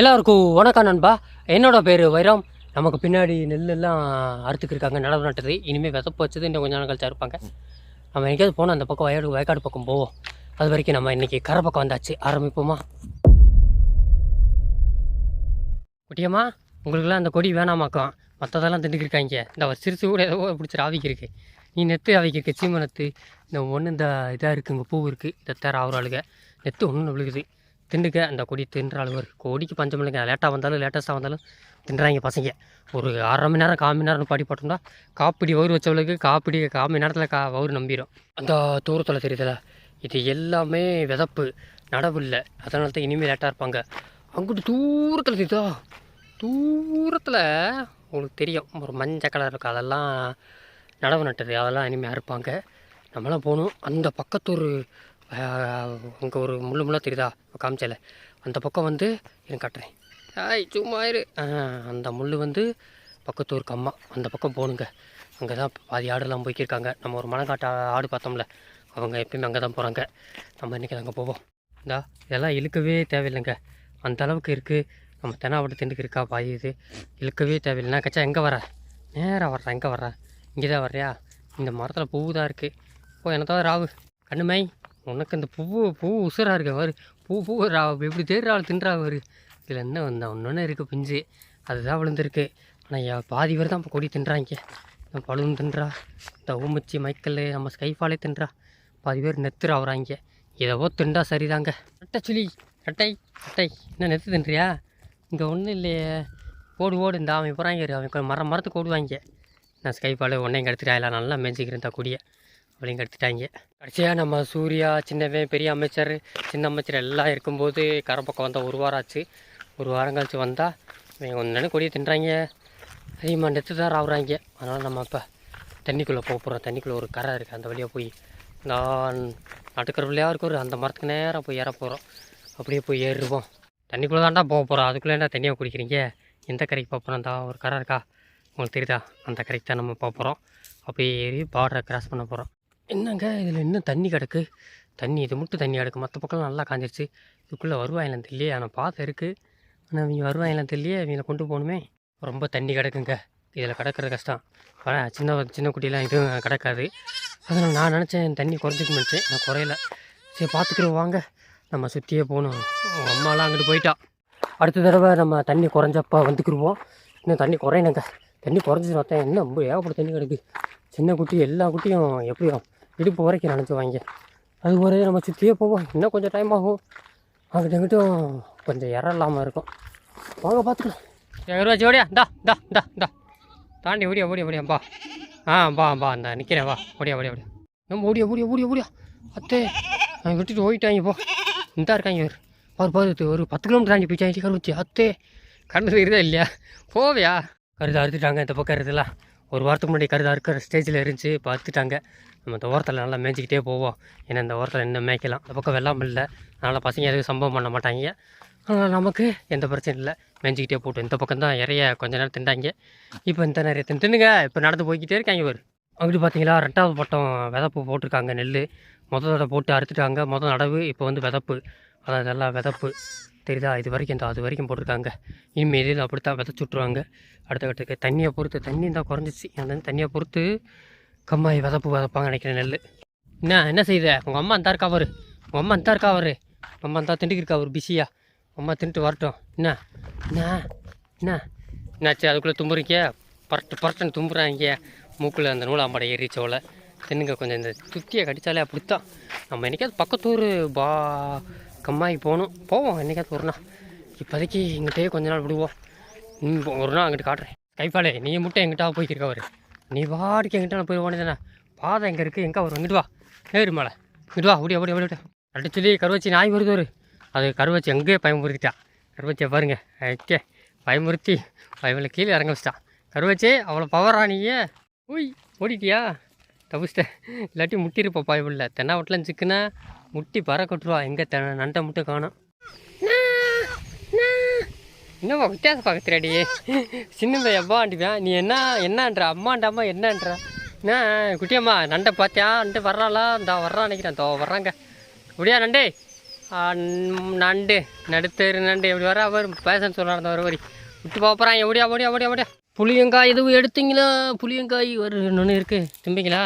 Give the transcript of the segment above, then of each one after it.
எல்லாருக்கும் வணக்கம் நண்பா. என்னோட பேர் வைரம். நமக்கு பின்னாடி நெல்லெல்லாம் அறுத்துக்கு இருக்காங்க நடவு நட்டது. இனிமேல் விதப்பு வச்சது இன்னும் கொஞ்ச நாள் கழிச்சா இருப்பாங்க நம்ம எங்கேயாவது போனோம் அந்த பக்கம் வயக்காடு வயக்காடு பக்கம் போவோம். அது வரைக்கும் நம்ம இன்னைக்கு கரை பக்கம் வந்தாச்சு. ஆரம்பிப்போமா? குட்டியம்மா உங்களுக்குலாம் அந்த கொடி வேணாமாக்கம் மற்றதெல்லாம் திண்டுக்கிருக்காங்க இந்த ஒரு சிறுசு கூட ஏதோ பிடிச்சி ஆவிக்கு இருக்கு நீ நெத்து ஆவிக்கு இருக்க சீம நெத்து. இந்த ஒன்று இந்த இதாக இருக்குது இங்கே பூ இருக்குது இந்த தேர ஆகுறாளுங்க நெத்து ஒன்று விழுகுது. திண்டுக்க அந்த கொடி தின்ற அளவு இருக்குது கொடிக்கு பஞ்சம் இல்லைங்க. லேட்டாக வந்தாலும் லேட்டஸ்ட்டாக வந்தாலும் தின்றாங்க பசங்க. ஒரு அரை மணி நேரம் கால் மணி நேரம் பாடி போட்டோம்னா காப்பிடி வயிறு வச்சவளுக்கு காப்பிடி கால் மணி நேரத்தில் கா வயிறு நம்பிடும் அந்த தூரத்தில் தெரியுதுல இது எல்லாமே விதப்பு. நடவு இல்லை. அதனால தான் இனிமேல் லேட்டாக இருப்பாங்க. அங்கிட்டு தூரத்தில் தெரியுதா? தூரத்தில் உங்களுக்கு தெரியும். ஒரு மஞ்சள் கலர் இருக்கும் அதெல்லாம் நடவு நட்டது. அதெல்லாம் இனிமேல் இருப்பாங்க நம்மளாம் போகணும். அந்த பக்கத்து ஒரு அங்கே ஒரு முள்ளு முள்ளாக தெரியுதா? காமிச்சல. அந்த பக்கம் வந்து எனக்கு காட்டுறேன். ஆய் சும்மா இரு. ஆ, அந்த முள் வந்து பக்கத்தூர் கம்மா அந்த பக்கம் போகணுங்க அங்கே தான் பாதி ஆடுலாம் போய்க்கிருக்காங்க. நம்ம ஒரு மனக்காட்ட ஆடு பார்த்தோம்ல. அவங்க எப்பயுமே அங்கே தான் போகிறாங்க நம்ம இன்றைக்கி அங்கே போவோம். இந்தா இதெல்லாம் இழுக்கவே தேவையில்லைங்க. அந்த அளவுக்கு இருக்குது நம்ம தெனாவட்டு திண்டுக்கு இருக்கா பாதி இது? இழுக்கவே தேவையில்லை. நான் கச்சா எங்கே வர நேராக வர்றேன் எங்கே வர்றேன் இங்கே தான் வர்றியா? இந்த மரத்தில் பூ தான் இருக்குது ஓ என்ன தான் ராவு கண்ணுமை உனக்கு இந்த பூ பூ உசுராக இருக்க வரு பூ பூ ரா எப்படி தேடுறாள் தின்றா வரு இதில் என்ன வந்தா? ஒன்று இருக்குது பிஞ்சு. அதுதான் விழுந்திருக்கு. ஆனால் பாதி பேர் தான் இப்போ கொடி தின்றாங்க. பழுவும் தின்றா. இந்த ஊமச்சி மைக்கல் நம்ம ஸ்கைஃபாலே தின்றா. பாதி பேர் நெத்துற ஆகுறாங்க எதவோ தின்றா சரிதாங்க. அட்டை சுழி அட்டை அட்டை. என்ன நெத்து தின்றியா? இங்கே ஒன்றும் இல்லையே. ஓடு ஓடு இந்த அவன் போகிறாங்க அவன் மரம் மரத்துக்கு ஓடுவாங்க. நான் ஸ்கைஃபாலே உன்னையும் கெடுத்துட்டா எல்லாம் நல்லா மேய்ச்சிக்கிறேன் தான் கொடியை. அப்படின்னு கெடுத்துட்டாங்க கடைசியாக நம்ம சூர்யா சின்னவன் பெரிய அமைச்சர் சின்ன அமைச்சர் எல்லாம் இருக்கும்போது கரை பக்கம் வந்தால் ஒரு வாரம் ஆச்சு. ஒரு வாரம் கழிச்சு வந்தால் இவங்க கொஞ்ச நேரம் கொடியை தின்றாங்க. அதிகமாக நெத்து தான் ஆகுறாங்க அதனால் நம்ம இப்போ தண்ணிக்குள்ளே போக போகிறோம் தண்ணிக்குள்ளே ஒரு கரை இருக்குது அந்த வழியாக போய் நான் நடுக்கிற பிள்ளையாக இருக்க ஒரு அந்த மரத்துக்கு நேராக போய் ஏற போகிறோம் அப்படியே போய் ஏறுவோம் தண்ணிக்குள்ளே தான்டா போக போகிறோம் அதுக்குள்ளே என்ன தண்ணியாக குடிக்கிறீங்க? எந்த கரைக்கு போக போகிறோம் தான் ஒரு கரை இருக்கா? உங்களுக்கு தெரியுதா? அந்த கரைக்கு தான் நம்ம போக போகிறோம் அப்படியே ஏறி பார்டரை கிராஸ் பண்ண போகிறோம் என்னங்க இதில் இன்னும் தண்ணி கிடக்கு? தண்ணி இது மட்டும் தண்ணி கிடக்கு. மற்ற பக்கம்லாம் நல்லா காஞ்சிருச்சு. இதுக்குள்ளே வருவாயிலாம் தெரியலையே. ஆனால் பார்த்து இருக்குது ஆனால் இவங்க வருவாயிலாம் தெரியலையே. இவங்களை கொண்டு போகணுமே. ரொம்ப தண்ணி கிடக்குங்க. இதில் கிடக்கிறது கஷ்டம். சின்ன சின்ன குட்டிலாம் எதுவும் கிடக்காது. அதனால் நான் நினச்சேன் தண்ணி குறைஞ்சிக்க நினச்சேன். நான் குறையல. சரி பார்த்துக்கிறோம் வாங்க. நம்ம சுற்றியே போகணும். அம்மாலாம் அங்கிட்டு போயிட்டா. அடுத்த தடவை நம்ம தண்ணி குறைஞ்சப்ப வந்துக்கிடுவோம் இன்னும் தண்ணி குறையணுங்க தண்ணி குறைஞ்சி பார்த்தேன் என்ன ரொம்ப ஏகப்பட்ட தண்ணி கிடக்கு. சின்ன குட்டி எல்லா குட்டியும் எப்படியும் இடுப்பு வரைக்கும் நினச்சிவாங்க அது ஒரு நம்ம சுற்றியே போவோம். இன்னும் கொஞ்சம் டைம் ஆகும். அங்கிட்ட கொஞ்சம் இறம் இல்லாமல் இருக்கும். வாங்க பார்த்துக்கலாம். இருபது ஓடியா? டா டா டா டா தாண்டி ஓடியா ஓடியா ஓடியா பா ஆ பா பா இந்த நிற்கிறேன் வா. ஓடியா ஓடியா ஓடியா. நம்ம ஓடியா ஓடியா ஓடியா ஓடியா. அத்தே அவன் விட்டுட்டு ஓடிட்டாங்க போ இந்த இருக்காங்க இவர். பாரு பாரு ஒரு பத்து கிலோமீட்டர் தாண்டி போயிட்டாங்க கருவச்சி அத்தே கண்டு தெரியுதா இல்லையா? போவியா? கருது அறுத்துட்டாங்க இந்த பக்கம் கருதுலாம் ஒரு வாரத்துக்கு முன்னாடி கருதாக இருக்கிற ஸ்டேஜில் இருந்துச்சு பார்த்துட்டாங்க. நம்ம இந்த ஓரத்தில் நல்லா மேய்ச்சிக்கிட்டே போவோம். ஏன்னா இந்த ஓரத்தில் இன்னும் மேய்க்கலாம். இந்த பக்கம் வெள்ளாமல் இல்லை. அதனால் பசங்க எதுவும் சம்பவம் பண்ண மாட்டாங்க. அதனால் நமக்கு எந்த பிரச்சனையும் இல்லை. மேய்ஞ்சிக்கிட்டே போட்டோம் இந்த பக்கம் தான் நிறைய கொஞ்ச நேரம் திண்டாங்க. இப்போ இந்த நிறைய தின்னுங்க. இப்போ நடந்து போய்கிட்டே இருக்காங்க ஒரு அப்படி பார்த்தீங்களா ரெண்டாவது பட்டம் விதப்பு போட்டிருக்காங்க நெல் முதல் தடவை போட்டு அறுத்துட்டாங்க. முதல் நடவு இப்போ வந்து விதப்பு. அதான் இதெல்லாம் விதப்பு. தெரியுதா? இது வரைக்கும் இந்த அது வரைக்கும் போட்டிருக்காங்க. இனிமேல் இதில் அப்படித்தான் விதைச்சு விட்ருவாங்க அடுத்த கட்டத்துக்கு தண்ணியை பொறுத்து தண்ணி தான் குறைஞ்சிச்சு. அந்த தண்ணியை பொறுத்து கம்மாய் விதப்பு விதப்பாங்க நினைக்கிறேன் நெல் என்ன என்ன செய்யுத உங்கள் அம்மா அந்த இருக்கா அவரு உங்கள் அம்மா அந்த இருக்கா அவரு அம்மா அந்த திண்டுக்கு இருக்கா ஒரு பிஸியா. அம்மா தின்ட்டு வரட்டும். என்ன என்ன என்ன? என்னாச்சு? அதுக்குள்ளே தும்புறீங்க? பரட்டு பரட்டுன்னு தும்புறாங்க. மூக்கில் அந்த நூலாம்பாடை ஏறிச்சோல தென்னுங்க கொஞ்சம். இந்த துத்தியை கடித்தாலே அப்படித்தான். நம்ம என்னைக்காவது பக்கத்தூர் பா கம்மாய்க்கு போகணும். போவோம் என்னைக்காவது ஒரு நாள். இப்போதைக்கு இங்கிட்டே கொஞ்ச நாள் விடுவோம். ஒரு நாள் அங்கிட்டு காட்டுறேன். கைப்பாலே நீ மட்டும் எங்கிட்டா போய்க்கிருக்க அவர் நீ வாடிக்கு எங்கிட்ட நான் போய் ஓடுதானே பாதை எங்கே இருக்குது எங்கே வரும்? இங்கிட்டு வா. ஏறு மேலே. இங்கிட்டு வா. ஓடியா ஓடியா அப்படி அடிச்சு சொல்லி கருவச்சி நாய் வருது ஒரு. அது கருவச்சி எங்கேயே பயமுறுத்திட்டா? கருவச்சியை பாருங்க. ஓகே பயமுறுத்தி பயமில் கீழே இறங்க வச்சிட்டான் கருவச்சி அவ்வளோ பவரா நீயே. உய் ஓடிட்டியா? தப்பிச்சிட்டேன் இல்லாட்டி முட்டிருப்பா பயமில்ல தென்னாவட்டில் சிக்குன்னா முட்டி பற கொட்டுருவா எங்கே தெ நண்டை மட்டும் காணோம் என்னம்மா வித்தியாசம் பார்க்கறாடி சின்ன பையப்பா ஆண்டிப்பேன் நீ என்ன என்னன்ற அம்மாண்டாமா என்னன்ற. என்ன குட்டியம்மா நண்டை பார்த்தியா நண்டு வர்றாளா? இந்த வர்றான் நினைக்கிறேன். தோ வர்றாங்க. முடியா நண்டே? நண்டு. நடுத்தரு நண்டு. எப்படி வர அவர் பேசன்னு சொல்கிறார் வர வரி விட்டு போகிறான் எப்படியா ஓடியா ஓடியா ஓடியா. புளியங்காய் எதுவும் எடுத்தீங்களா? புளியங்காய் ஒரு ஒன்று இருக்குது திம்பிங்களா?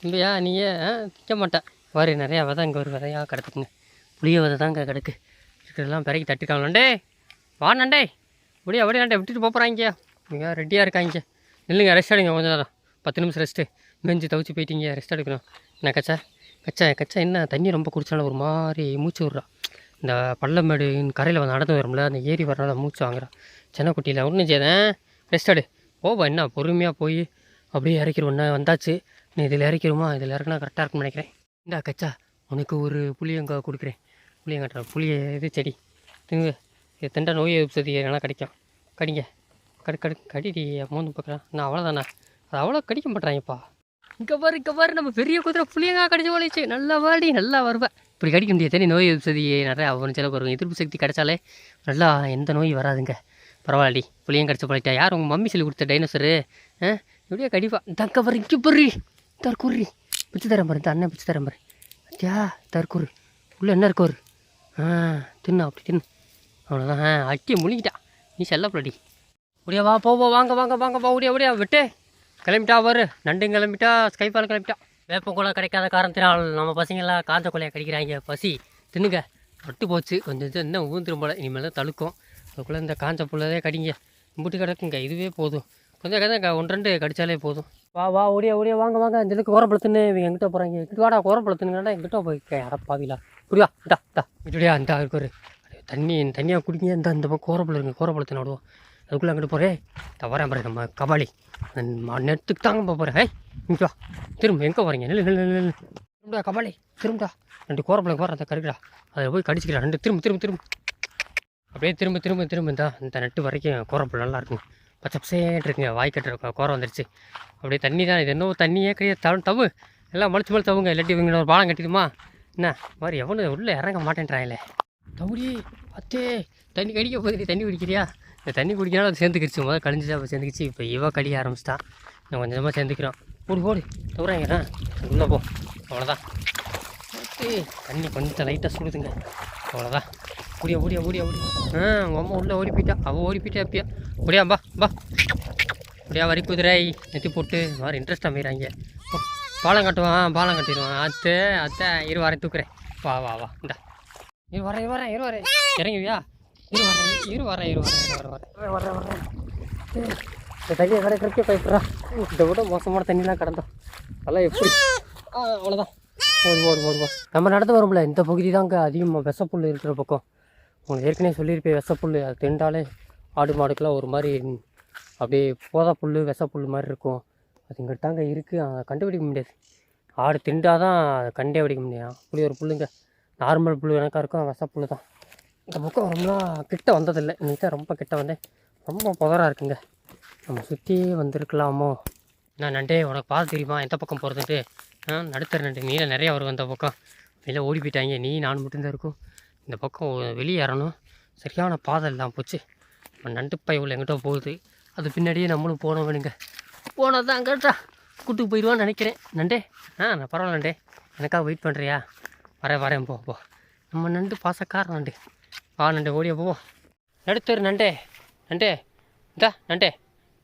திம்பியா? நீங்கள் திக்க மாட்டேன் வரு நிறையா விதை இங்கே ஒரு விதையாக கிடக்குங்க புளிய விதை தான் இங்கே கிடக்கு. இருக்கிறதெல்லாம் பிறகு தட்டிருக்காங்க நண்டே வா நண்டே. அப்படியே அப்படியே நண்டே. விட்டுட்டு போகிறாங்க இங்கே ரெடியாக இருக்காங்க. நில்லுங்க ரெஸ்ட் எடுங்க கொஞ்சம் நேரம். பத்து நிமிஷம் ரெஸ்ட்டு மெஞ்சு தவிச்சு போயிட்டீங்க ரெஸ்ட் எடுக்கணும். என்ன கச்சா? கச்சா கச்சா என்ன? தண்ணி ரொம்ப குடிச்சாலும் ஒரு மாதிரி மூச்சு விட்றா. இந்த பள்ளமேடு கரையில் வந்து நடந்து வரும்ல அந்த ஏரி வரனால மூச்சு வாங்குறான் சின்ன குட்டியில் ஒன்றும் செய்தேன் ரெஸ்ட் எடு போவா என்ன? பொறுமையாக போய் அப்படியே இறக்கிடுவோண்ணே வந்தாச்சு. நீ இதில் இறக்கிடுமா இதில் இறக்குனா கரெக்டாக இருக்கும்னு நினைக்கிறேன். இந்தா கச்சா உனக்கு ஒரு புளியங்காய் கொடுக்குறேன். புளியங்காட்டா புளிய இது செடி. திங்க இது திண்டா நோய் எதிர்ப்பு சக்தி எதனா கிடைக்கும். கடிங்க. கடு கடு கடிடி மோந்து பார்க்குறேன் நான் அவ்வளோதானே அது அவ்வளோ கடிக்க மாட்டேறாங்கப்பா இங்கே பாரு இங்கே பாரு நம்ம பெரிய குதிரை புளியங்காய் கடிச்சு போலிச்சு நல்லா வாடி நல்லா வருவேன் இப்படி கடிக்க முடியாது. தனி நோய் எதிர்ப்பு சக்தி நிறையா அவன் செலவு வரும் எதிர்ப்பு சக்தி கிடைச்சாலே நல்லா எந்த நோய் வராதுங்க. பரவாயில்லடி புளியம் கடிச்சு பழகிட்டா. யார் உங்கள் மம்மி சொல்லி கொடுத்த டைனோசரு ஆ? இப்படியே கடிப்பா. தங்க பாரு இங்கே பாரு. தற்குறி பிச்சு தரேன் பாரு இந்த அண்ணன் பிச்சு தரேன் பாரு. அத்தியா தற்கூர் உள்ளே என்ன இருக்கோரு ஆ தின்னு அப்படி தின்னு. அவ்வளோதான் ஆ அட்டி முழுங்கிட்டா. நீ செல்லப்படி முடியா வா போ வாங்க வாங்க வாங்க வா உடையா முடியா விட்டு. கிளம்பிட்டா வரு. நண்டும் கிளம்பிட்டா ஸ்கைபால் கிளம்பிட்டா. வேப்பங்குளம் கிடைக்காத காரணத்தினால் நம்ம பசங்களாம் காஞ்ச கொலையை கடிக்கிறாங்க. பசி தின்னுங்க. பட்டு போச்சு. கொஞ்சம் இன்னும் ஊந்துரும் போல. இனிமேல் தான் தழுக்கும். அதுக்குள்ளே இந்த காஞ்ச புள்ளதே கடிங்க. கும்பிட்டு கிடக்குங்க. இதுவே போதும். கொஞ்சம் கதை ஒன்று ரெண்டு கடித்தாலே போதும். வா வா ஓடியா ஓடியா வாங்க வாங்க. இந்த இதுக்கு கோரப்பழத்துன்னு இவங்க எங்கிட்ட போகிறாங்க எங்கிட்ட வாடா கோரப்பழத்துனுங்கடா எங்கிட்ட போய் அடப்பாவிலா இப்படியா இந்தா இந்தா இப்படியா இந்தா இருக்கு ஒரு தண்ணி தண்ணியாக குடிங்க. இந்த இந்த பக்கம் கோரப்பழம் இருங்க கோரப்பழத்தை விடுவோம் அதுக்குள்ளே அங்கிட்டு போகிறேன் தவறேன் பாரு நம்ம கபாலி. நெட்டுக்கு தாங்க போகிறேன் ஹே இங்கே வா. திரும்ப எங்கே போகிறீங்க நில்லு நில்லு நில்லு திரும்படா கபாலி. திரும்படா. ரெண்டு கோரப்பழம் போகிற அதை கருக்குடா. அதை போய் கடிச்சிக்கலாம் ரெண்டு திரும்ப திரும்ப திரும்ப. அப்படியே திரும்ப திரும்ப திரும்ப இந்த இந்த நெட்டு வரைக்கும் கோரப்பழம் நல்லா இருக்குங்க. பச்சை இருக்குங்க வாய் கட்டுற கோரம் வந்துருச்சு. அப்படியே தண்ணி தான் இது என்ன தண்ணியே கிடையாது தவு தவு. எல்லாம் மலைச்சு மலை தவுங்க இல்லாட்டி இவங்க ஒரு பாலம் கட்டிடுமா? என்ன? மாதிரி எவனு உள்ளே இறங்க மாட்டேன்றாங்களே. தவுடி அத்தே தண்ணி கடிக்க போகுது. தண்ணி குடிக்கிறியா? இந்த தண்ணி குடிக்கனால அது சேர்ந்துக்கிடுச்சு முதல்ல கழிஞ்சிச்சு அப்போ சேர்ந்துக்கிச்சு. இப்போ இவ கடிக்க ஆரம்பிச்சிட்டா. நான் கொஞ்சம் கொஞ்சமாக சேர்ந்துக்கிறோம். ஓடு ஓடு. தவுறாங்க உள்ளே போ. அவ்வளோதான் தண்ணி கொஞ்சம் லைட்டாக சுடுதுங்க. அவ்வளோதான் ஓடியா ஓடியா ஓடியா ஓடியா. ஆ உங்கள் அம்மா உள்ளே ஓடி போயிட்டா அவள் ஓடி போயிட்டா அப்பயா ஓடியா பா பா அப்படியா வரி குதிரை நெத்தி போட்டு. மாதிரி இன்ட்ரெஸ்ட்டாக மீறாங்க பாலம் கட்டுவான் பாலம் கட்டிடுவான். அத்தை அத்தை இரு வரேன் தூக்குறேன். வா வா வா இந்தா. இரு வரேன் வரேன் இரு வரேன் இறங்குவியா? இரு வரேன் இரு வரேன் இரு வரேன் இரு வரேன் வரேன் வரேன் இந்த தண்ணியை கடை கிடைக்க பயப்படுறா இதை விட மோசமான தண்ணிலாம் கடந்தோம். அதெல்லாம் எப்படி? ஆ அவ்வளோதான் ஓடு ஓடு ஓடு ஓடு நம்ம நடந்து வரும்ல. இந்த பகுதி தாங்க அதிகமாக விஷப்புல் இருக்கிற பக்கம். உங்களுக்கு ஏற்கனவே சொல்லியிருப்பேன் விசப்புல் அது திண்டாலே ஆடு மாடுக்கெல்லாம் ஒரு மாதிரி அப்படியே போதா புல் விசப்புல் மாதிரி இருக்கும். அது இங்கிட்ட தாங்க இருக்குது அதை கண்டுபிடிக்க முடியாது. ஆடு திண்டாதான் அதை கண்டே பிடிக்க முடியாது அப்படி ஒரு புல்லுங்க. நார்மல் புல் எனக்காக இருக்கும். விசப்புல் தான். இந்த பக்கம் ரொம்ப கிட்ட வந்ததில்லை. இன்றைக்கி ரொம்ப கிட்ட வந்தேன். ரொம்ப புதராக இருக்குங்க. நம்ம சுற்றி வந்திருக்கலாமோ? நான் நண்டே உனக்கு பார்த்து தெரியுமா? எந்த பக்கம் போகிறதுன்ட்டு நடுத்தர நண்டு. நீல நிறையா வரும் அந்த பக்கம். வெளில ஓடி போயிட்டாங்க. நீ நான் மட்டும்தான் இருக்கும். இந்த பக்கம் வெளியே ஏறணும். சரியான பாதை இல்லாமல் போச்சு. இப்போ நண்டு பை எங்கிட்ட போகுது. அது பின்னாடியே நம்மளும் போனோம் வேணுங்க போனது தான் கேட்டா கூட்டுக்கு போயிடுவான்னு நினைக்கிறேன். நண்டே ஆ நான் பரவாயில்ல நண்டே. எனக்காக வெயிட் பண்ணுறியா வரேன் வரேன். போ போ. நம்ம நண்டு பாசக்கார நண்டு. வா நண்டே ஓடியா போ நடுத்தர் நண்டே நண்டே. இந்தா நண்டே.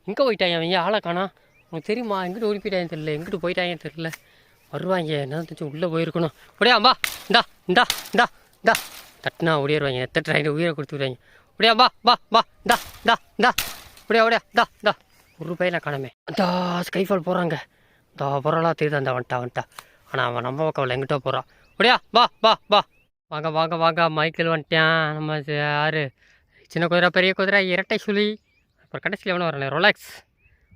எங்கே போயிட்டாங்க அவங்க ஆளை காணா? உனக்கு தெரியுமா? எங்கிட்ட ஓடி போயிட்டாங்க தெரியல. எங்கிட்டு போயிட்டாங்க தெரியல. வருவாங்க. என்ன தெரிஞ்சு உள்ளே போயிருக்கணும். அப்படியாம்பா இந்தா இந்தா இந்தா இந்தா. தட்டினா ஓடிடுவாங்க தட்டுறாங்க உயிரை கொடுத்துருவாங்க அப்படியா பா பா பா இந்தா இந்தா இந்தா. அப்படியா அப்படியா இந்தா இந்தா. ஒரு ரூபாயில காணமே. அந்த ஸ்கைஃபால் போகிறாங்க இந்த பொருளாக தெரியுது அந்த வந்துட்டா வந்துட்டா ஆனால் அவன் நம்ம பக்கம் எங்கிட்ட போகிறான் அப்படியா பா பா பா வாங்க வாங்க வாங்க. மைக்கேல் வந்துட்டேன். நம்ம யாரு? சின்ன குதிரை பெரிய குதிரை இரட்டை சுழி. அப்புறம் கடைசியில் எவ்வளோ வரல. ரொலாக்ஸ்.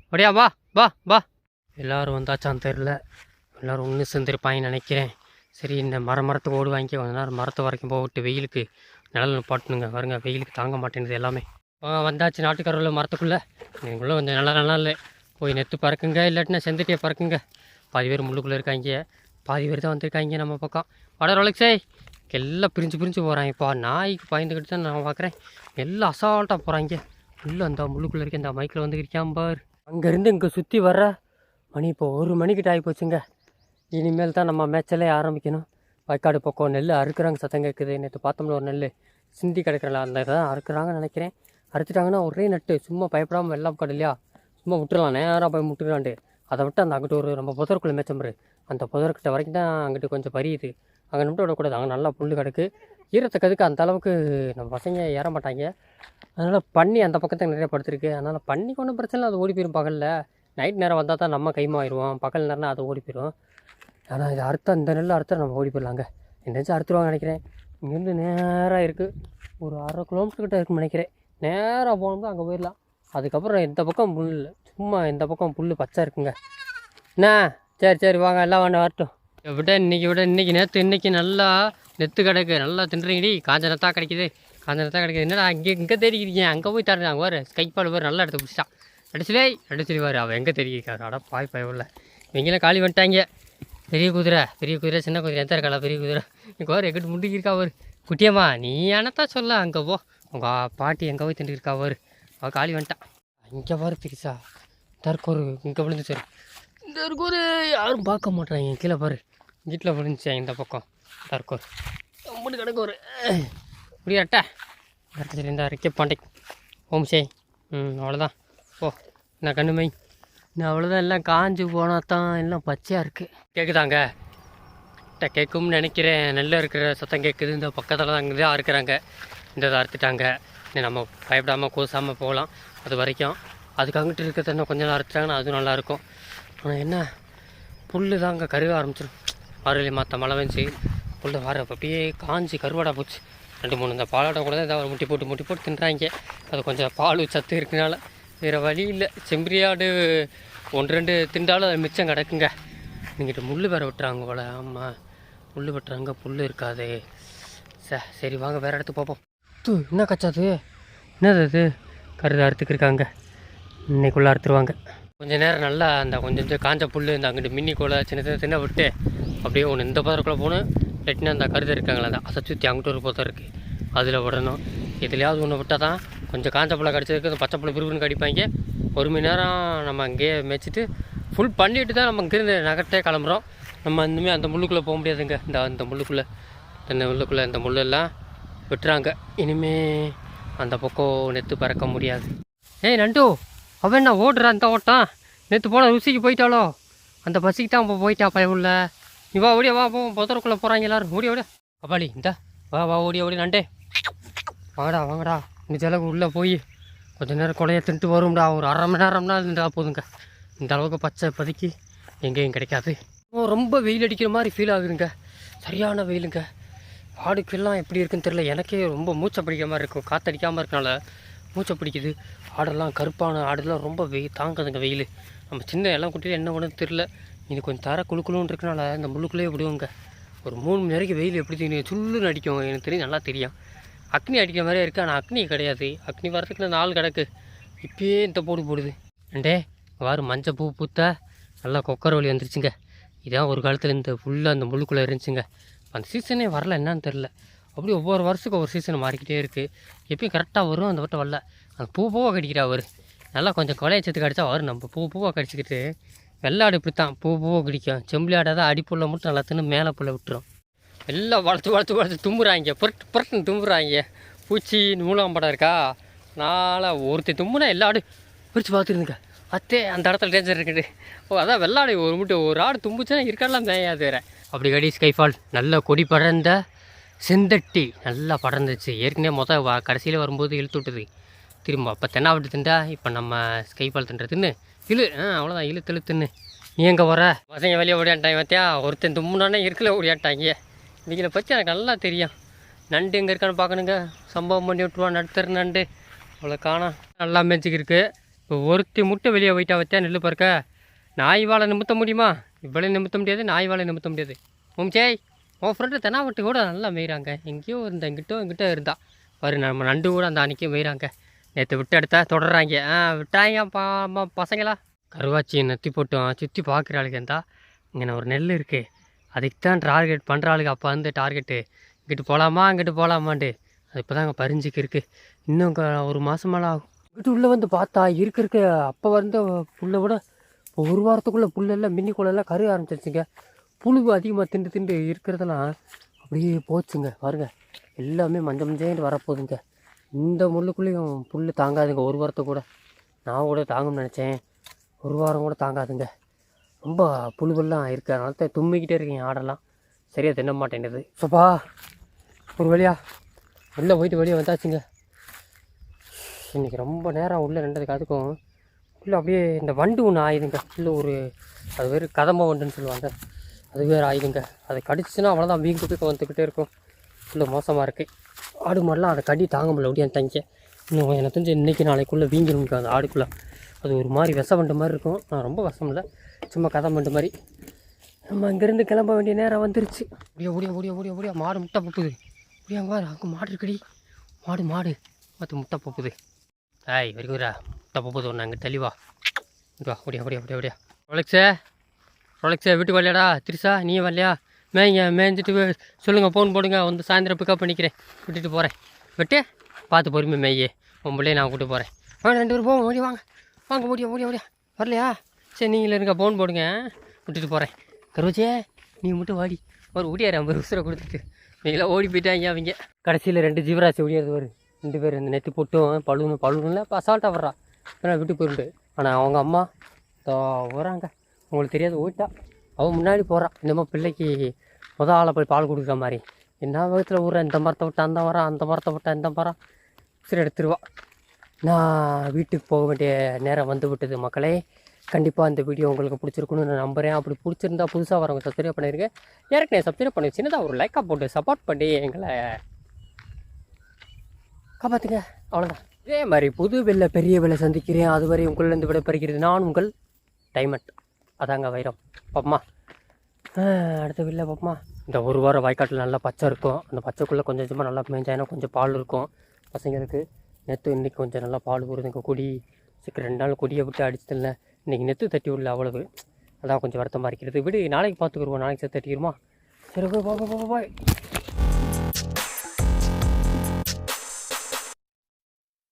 அப்படியா வா வா வா. எல்லோரும் வந்தாச்சான்னு தெரில எல்லோரும் ஒன்று சேர்ந்துருப்பாங்கன்னு நினைக்கிறேன். சரி இந்த மர மரத்துக்கு ஓடுவாங்க கொஞ்ச நேரம் மரத்தை வரைக்கும் போட்டு வெயிலுக்கு நிழல் நிப்பாட்டணுங்க வருங்க வெயிலுக்கு தாங்க மாட்டேங்குது எல்லாமே. வந்தாச்சு நாட்டுக்காரர்கள் மரத்துக்குள்ளே. நீங்களும் கொஞ்சம் நல்லா நல்லா இல்லை. போய் நெத்து பறக்குங்க இல்லாட்டினா செந்துட்டியை பறக்குங்க. பாதி பேர் முள்ளுக்குள்ளே இருக்காங்க. பாதி பேர் தான் வந்திருக்காங்க நம்ம பக்கம். வட ரொலக்ஸே. எல்லாம் பிரிஞ்சு பிரிஞ்சு போகிறாங்க இப்போ நாய்க்கு பயந்துக்கிட்டு தான் நான் பார்க்குறேன் எல்லாம் அசால்ட்டாக போகிறாங்க உள்ளே அந்த முள்ளுக்குள்ளே இருக்க இந்த மைக்கில் வந்து இருக்கான் பார். அங்கேருந்து இங்கே சுற்றி வர்ற மணி இப்போ ஒரு மணிக்கிட்ட ஆகி போச்சுங்க. இனிமேல் தான் நம்ம மேய்ச்சலே ஆரம்பிக்கணும். வயக்காடு பக்கம் நெல் அறுக்குறாங்க சத்தம் கேட்குது. நேற்று பார்த்தோம்ல ஒரு நெல் சிந்தி கிடக்கிறல அந்த இதை அறுக்குறாங்கன்னு நினைக்கிறேன். அறுத்துட்டாங்கன்னா ஒரே நட்டு சும்மா பயப்படாமல் வெள்ளம் காடு இல்லையா? சும்மா விட்டுறலாம் நேராக போய் முட்டுக்கலான்ட்டு. அதை விட்டு அந்த அங்கிட்ட ஒரு நம்ம புதருக்குள்ளே மேய்ச்சம்பரு அந்த புதர்கிட்ட வரைக்கும் தான் அங்கிட்டு கொஞ்சம் பரியுது அங்கே நிமிட்டு விடக்கூடாது அங்கே நல்லா புல் கிடக்கு. ஈரத்தை கதுக்கு அந்த அளவுக்கு நம்ம பசங்க ஏற மாட்டாங்க. அதனால் பன்னி அந்த பக்கத்தில் நிறைய படுத்துருக்கு. அதனால் பன்னிக்கு ஒன்றும் பிரச்சனை அது ஓடி போயிடும் பகலில். நைட் நேரம் வந்தால் தான் நம்ம கைமாயிடுவோம். பகல் நேரம்னா அது ஓடி போயிடும் ஆனால் இது அறுத்தா இந்த நெல் அறுத்தா நம்ம ஓடி போயிடலாங்க. என்னாச்சும் அறுத்துருவாங்க நினைக்கிறேன்? இங்கேருந்து நேராக இருக்குது ஒரு அரை கிலோமீட்டர் கிட்ட இருக்குன்னு நினைக்கிறேன். நேராக போனோம்னா அங்கே போயிடலாம். அதுக்கப்புறம் இந்த பக்கம் புல் சும்மா இந்த பக்கம் புல் பச்சை இருக்குங்க. என்ன சரி சரி வாங்க எல்லாம் வேண்டாம் வரட்டும். விட இன்றைக்கி விட இன்றைக்கி நேற்று இன்றைக்கி நல்லா நெத்து கிடக்கு. நல்லா தின்றீங்கடி. காஞ்ச நெத்தா கிடைக்குது. காஞ்ச நெத்தா கிடைக்குது. என்னடா இங்கே இங்கே தெரிவிக்கிறீங்க அங்கே போய் தரேன் அங்கே வேறு ஸ்கைப்பால் வேறு நல்லா எடுத்து பிடிச்சிட்டான். அடிச்சுலே அடிச்சுட்டு அவள் எங்கே தெரிவிக்காரு அட பாய் பயவில்ல இவங்களாம் காலி பண்ணிட்டாங்க. பெரிய குதிரை பெரிய குதிரை சின்ன குதிரை. எந்த இருக்கா பெரிய குதிரை? இங்கே ஒரு எங்கிட்ட முண்டிக்கிருக்கா ஒரு குட்டியம்மா நீ என்னத்தான் சொல்ல? அங்கே போ. உங்கள் பாட்டி எங்கே போய் திண்டுருக்கா ஒரு அவள் காலி வந்துட்டான் இங்கே பாரு பிரிசா. தற்கொரு இங்கே விழுந்துச்சு இந்த ஒரு யாரும் பார்க்க மாட்டாங்க கீழே பாரு. வீட்டில் விழுந்துச்சு இந்த பக்கம். தற்கொரு ரொம்ப கிடக்கு ஒரு. முடியாட்டா அடுத்த சரி இந்த இருக்க பாண்டை ஓம் சே. ம் அவ்வளோதான் ஓ நான் கண்ணுமை இந்த அவ்வளோதான் எல்லாம் காஞ்சு போனால் தான் எல்லாம் பச்சையாக இருக்குது கேட்குதாங்க கிட்ட கேட்கும்னு நினைக்கிறேன். நெல்ல இருக்கிற சத்தம் கேட்குது இந்த பக்கத்தில் தான் அங்கே தான் இருக்கிறாங்க? இந்த இதை அறுத்துட்டாங்க. இனி நம்ம பயப்படாமல் கூசாமல் போகலாம். அது வரைக்கும் அதுக்கு அங்கிட்டு இருக்கிறத இன்னும் கொஞ்சம் நேரம் அறுத்துட்டாங்கன்னா அதுவும் நல்லாயிருக்கும் ஆனால் என்ன? புல் தாங்க கருக ஆரம்பிச்சிடும் மார்கழி மாற்ற மழை வந்துச்சு புல் வர அப்படியே காஞ்சி கருவாடாக போச்சு. ரெண்டு மூணு இந்த பாலாடை கூட தான் ஏதாவது முட்டி போட்டு முட்டி போட்டு தின்றாங்க. அது கொஞ்சம் பால் சத்து இருக்கனால வேறு வழி இல்லை. செம்பரியாடு ஒன்று ரெண்டு திண்டாலும் அது மிச்சம் கிடக்குங்க. நீங்கிட்ட முள் வேற விட்டுறாங்க போல. ஆமாம் முள் வெட்டுறாங்க புல் இருக்காது. ச சரி வாங்க வேறு இடத்துக்கு பார்ப்போம் தூ என்ன கச்சாது என்னது அது? கருது அறுத்துக்கு இருக்காங்க. இன்னைக்குள்ளே அறுத்துருவாங்க. கொஞ்சம் நேரம் நல்லா அந்த கொஞ்சம் கொஞ்சம் காஞ்ச புல் இந்த அங்கிட்டு மின்னி கோலை சின்ன சின்ன தின்ன விட்டு அப்படியே ஒன்று இந்த பதற்குள்ளே போகணும் இல்லாட்டினா அந்த கருது இருக்காங்களா அந்த அதை சுற்றி அங்கிட்டு ஒரு பதம் இருக்குது அதில் விடணும். எதுலையாவது ஒன்று விட்டால் தான் கொஞ்சம் காஞ்ச பழம் கடிச்சதுக்கு அந்த பச்சை பழம் பிரிவுன்னு கடிப்பாங்க ஒரு மணி நேரம் நம்ம அங்கேயே மேய்ச்சிட்டு ஃபுல் பண்ணிட்டு தான் நம்ம இங்கேருந்து நகர்த்தே கிளம்புறோம் நம்ம இனிமேல் அந்த முள்ளுக்குள்ளே போக முடியாதுங்க இந்த அந்த முள்ளுக்குள்ளே இந்த முள்ளுக்குள்ளே இந்த முள்ளெல்லாம் விட்டுறாங்க இனிமே அந்த பக்கம் நெத்து பறக்க முடியாது ஏய் நண்டு அவன் என்ன ஓடுறான் அந்த ஓட்டம் நேற்று போன ருசிக்கு போயிட்டாலோ அந்த பசிக்கு தான் இப்போ போயிட்டா பையன் உள்ள நீ வா ஓடியா வா போ புதருக்குள்ளே போகிறாங்க எல்லோரும் ஓடி ஓடியா கபாலி இந்த வா வா ஓடி ஓடி நண்டே வாங்கடா வாங்கடா. இந்த அளவுக்கு உள்ளே போய் கொஞ்ச நேரம் கொலையை தின்ட்டு வரும்டா. ஒரு அரை மணி நேரம்னா இருந்தால் போதுங்க. இந்த அளவுக்கு பச்சை பதுக்கி எங்கேயும் கிடைக்காது. ரொம்ப வெயில் அடிக்கிற மாதிரி ஃபீல் ஆகுதுங்க. சரியான வெயிலுங்க. ஆடுக்கெல்லாம் எப்படி இருக்குன்னு தெரியல. எனக்கே ரொம்ப மூச்சை பிடிக்கிற மாதிரி இருக்கும். காற்றடிக்காமல் இருக்கனால மூச்சை பிடிக்குது. ஆடெல்லாம் கருப்பான ஆடுலாம் ரொம்ப வெயில் தாங்குதுங்க வெயில். நம்ம சின்ன எல்லாம் குட்டியில் என்ன பண்ணுறது தெரில இது கொஞ்சம் தர குழு இருக்கனால இந்த முள்ளுக்குள்ளேயே விடுவோங்க. ஒரு மூணு மணி வரைக்கும் வெயில் எப்படி தெரியும் சுள்ளுன்னு அடிக்கும். எனக்கு தெரியும் நல்லா தெரியும். அக்னி அடிக்கிற மாதிரியே இருக்குது ஆனால் அக்னி கிடையாது. அக்னி வரத்துக்கு இன்னும் நாள் கிடக்கு. இப்பயே இந்த போடு போடுது. அண்டே வாரு மஞ்சள் பூ பூத்தா நல்லா கொக்கர வலி வந்துருச்சுங்க. இதான் ஒரு காலத்தில் இந்த ஃபுல்லாக அந்த முள்ளுக்குள்ளே இருந்துச்சுங்க. அந்த சீசனே வரல என்னன்னு தெரில அப்படி ஒவ்வொரு வருஷத்துக்கு ஒவ்வொரு சீசன் மாறிக்கிட்டே இருக்குது எப்பயும் கரெக்டாக வரும் அந்த வட்டம் வரல. அந்த பூ பூவாக கடிக்கிறா அவர். நல்லா கொஞ்சம் கொலையை சேர்த்து கடிச்சா வரும். நம்ம பூ பூவாக கடிச்சிக்கிட்டு வெள்ளாடு இப்படி தான் பூ பூவாக கடிக்கும். செம்பிளி ஆடாத அடிப்புள்ள மட்டும் நல்லா தின்னு மேலே புள்ள விட்டுரும். எல்லாம் வளர்த்து வளர்த்து வளர்த்து தும்புறாங்க. புரட்டு புரட்டுன்னு தும்புறாங்க. பூச்சி நூலாம்படம் இருக்கா? நாளாக ஒருத்தி தும்புனா எல்லா ஆடு பிரித்து பார்த்துருந்துங்க. அத்தே அந்த இடத்துல டேஞ்சர் இருக்குது. ஓ அதான் வெள்ளாடு ஒரு முட்டை ஒரு ஆடு தும்புச்சுன்னா இருக்கலாம் மேயாது வேற. அப்படி கடி ஸ்கைஃபால் நல்ல கொடி படர்ந்த செந்தட்டி. நல்லா படர்ந்துச்சு. ஏற்கனவே மொதல் வ கடைசியில் வரும்போது இழுத்து விட்டுது. திரும்ப அப்போ தென்னாவட்டு திண்டா இப்போ நம்ம ஸ்கைஃபால் தின்ற தின்னு இழு ஆ அவ்வளோதான் இழுத்து இழுத்துன்னு. நீ எங்கே வர பசங்க வெளியே ஓடியான்ட்டாங்க பார்த்தியா ஒருத்தன் தும்முனானே இருக்கல ஓடியான்ட்டாங்க. இவங்களை பற்றி எனக்கு நல்லா தெரியும். நண்டு எங்கே இருக்கான்னு பார்க்கணுங்க. சம்பவம் பண்ணி விட்டுருவான் நடுத்தர் நண்டு. அவ்வளோ காணும் நல்லா மேய்ச்சிக்கிருக்கு இப்போ ஒருத்தி முட்டை வெளியே போயிட்டா வச்சா நெல் பறக்க. நாய் வாழை நிமித்த முடியுமா? இவ்வளோ நிமித்த முடியாது நாய் வாழை நிமித்த முடியாது. மும்சேய் உன் ஃப்ரெண்டு தெனாவட்டு கூட நல்லா மேய்கிறாங்க எங்கேயோ இருந்த எங்கிட்டோ எங்கிட்ட இருந்தா. பாரு நம்ம நண்டு கூட அந்த அன்றைக்கி மெய்கிறாங்க நேற்று விட்டு எடுத்தா தொடர்றாங்க. ஆ விட்டாங்க பா பசங்களா? கருவாச்சி நத்தி போட்டோம் சுற்றி பார்க்குற ஆளுக்கு இருந்தால் இங்கே ஒரு நெல் இருக்குது அதுக்கு தான் டார்கெட் பண்ணுற ஆளுக்கு அப்போ வந்து டார்கெட்டு இங்கிட்டு போகலாமா அங்கிட்டு போகலாமான்ட்டு அது இப்போ தாங்க பரிஞ்சுக்கு இருக்குது இன்னும் க- ஒரு மாதமெல்லாம் ஆகும். இங்கிட்டு உள்ளே வந்து பார்த்தா இருக்க இருக்க. அப்போ வந்து புல்லை விட இப்போ ஒரு வாரத்துக்குள்ளே புல்லெல்லாம் மின்னிக்குள்ளெல்லாம் கருக ஆரம்பிச்சிருச்சுங்க. புழு அதிகமாக திண்டு திண்டு இருக்கிறதெல்லாம் அப்படியே போச்சுங்க. பாருங்கள் எல்லாமே மஞ்சள் மஞ்சள் வரப்போகுதுங்க. இந்த முள்ளுக்குள்ளேயும் புல் தாங்காதுங்க. ஒரு வாரத்தை கூட. நான் கூட தாங்கும்னு நினச்சேன். ஒரு வாரம் கூட தாங்காதுங்க. ரொம்ப புழுவெல்லாம் இருக்குது அதனால தான் தும்மிக்கிட்டே இருக்கீங்க ஆடெல்லாம். சரியாக தின்ன மாட்டேங்குது சோப்பா ஒரு வழியா. உள்ளே போயிட்டு வெளியே வந்தாச்சுங்க. இன்றைக்கி ரொம்ப நேரம் உள்ளே ரெண்டதுக்கு அதுக்கும் உள்ளே அப்படியே இந்த வண்டு ஒன்று ஆயுதுங்க. உள்ளே ஒரு அது வேறு கதம்ப வண்டுன்னு சொல்லுவாங்க. அது வேறு ஆயுதுங்க. அது கடிச்சுன்னா அவ்வளோதான் வீங்கு போய் வந்துக்கிட்டே இருக்கும். உள்ளே மோசமாக இருக்குது ஆடு மாடெலாம் அதை கடி தாங்க முடியல அப்படியே தங்க இன்னும் எனக்கு தெரிஞ்சு இன்றைக்கி நாளைக்குள்ளே வீங்கிருங்க அந்த ஆடுக்குள்ளே. அது ஒரு மாதிரி விஷ வண்டு மாதிரி இருக்கும். நான் ரொம்ப விஷம் இல்லை சும்மா கதை வண்டு மாதிரி. நம்ம இங்கேருந்து கிளம்ப வேண்டிய நேரம் வந்துருச்சு. முடிய முடிய முடிய முடிய முடிய மாடு முட்டை போப்புது அப்படியே அங்கே அங்கே மாடு இருக்குடி. மாடு மாடு. பார்த்து முட்டை போப்புது ஆய் வரைக்கும்ரா முட்டை போப்புது ஒன்று அங்கே. தெளிவா. இங்க வா முடியா முடியா ஓடியா முடியா ரொலக்ஸே ரொலெக்ஸே வீட்டுக்கு வரலையாடா? திரிசா நீ வரலையா? மேய்ங்க மேய்ஞ்சிட்டு சொல்லுங்கள் ஃபோன் போடுங்க. வந்து சாயந்தரம் பிக்கப் பண்ணிக்கிறேன். விட்டுட்டு போகிறேன் விட்டு பார்த்து பொறுமை மேய்யே உன் பிள்ளைய நான் கூப்பிட்டு போகிறேன் வாங்க ரெண்டு பேரும் போவோம். ஓடி வாங்க. வாங்க ஓடியா ஓடியா ஓடியா. வரலையா? சரி நீங்களே இருங்க ஃபோன் போடுங்க. விட்டுட்டு போகிறேன் கருவச்சே நீ மட்டும் வாடி. ஒரு ஓடியாரு ஐம்பது உசுரை கொடுத்துட்டு. நீங்களாம் ஓடி போயிட்டாங்க அவங்க. கடைசியில் ரெண்டு ஜீவராசி ஓடியாரு வரு ரெண்டு பேர் இந்த நெத்தி போட்டும் பழுவணும் பழுவணும்ல இப்போ அசால்ட்டாக வர்றா. ஆனால் விட்டு போயிருந்து ஆனால் அவங்க அம்மா தோ வராங்க உங்களுக்கு தெரியாது ஓட்டா அவன் முன்னாடி போகிறான் இன்னமும் பிள்ளைக்கு முத ஆளை போய் பால் கொடுக்குற மாதிரி. என்ன விதத்தில் ஊற இந்த மரத்தை விட்டு அந்த மரம் அந்த மரத்தை விட்டு இந்த மரம். சரி எடுத்துருவா. நான் வீட்டுக்கு போக வேண்டிய நேரம் வந்து விட்டது மக்களே. கண்டிப்பாக இந்த வீடியோ உங்களுக்கு பிடிச்சிருக்குன்னு நான் நம்புகிறேன் அப்படி பிடிச்சிருந்தா புதுசாக வரவங்க சப்ஸ்கிரைப் பண்ணிருங்க. ஏற்கனவே சப்ஸ்கிரைப் பண்ணி சின்னதாக ஒரு லைக்காக போட்டு சப்போர்ட் பண்ணி எங்களை காப்பாற்றுங்க அவ்வளோதான் இதே மாதிரி புது வெள்ள பெரிய வெள்ள சந்திக்கிறேன். அதுவரை உங்களிலிருந்து விடைபெறுகிறது நான் உங்கள் டைமண்ட். அதாங்க வைரம். பாப்பமா அடுத்த வெளில பாப்பமா இந்த ஒரு வாரம் வாய்க்காட்டில் நல்லா பச்சை இருக்கும். அந்த பச்சைக்குள்ளே கொஞ்சம் கொஞ்சமாக நல்லா மேஞ்சாயினா கொஞ்சம் பால் இருக்கும். பசங்களுக்கு நேற்று இன்றைக்கி கொஞ்சம் நல்லா பால் வருதுங்க கொடி. சீக்கிரம் ரெண்டு நாள் கொடியை விட்டு அடிச்சிடல இன்றைக்கி நெத்து தட்டி விடல அவ்வளவு. அதான் கொஞ்சம் வருத்தமாக இருக்கிறது. விடு நாளைக்கு பார்த்துக்குருவோம். நாளைக்கு சேர்த்து தட்டிக்கிறோமா சரி போய் பாய் பாய் பாய்.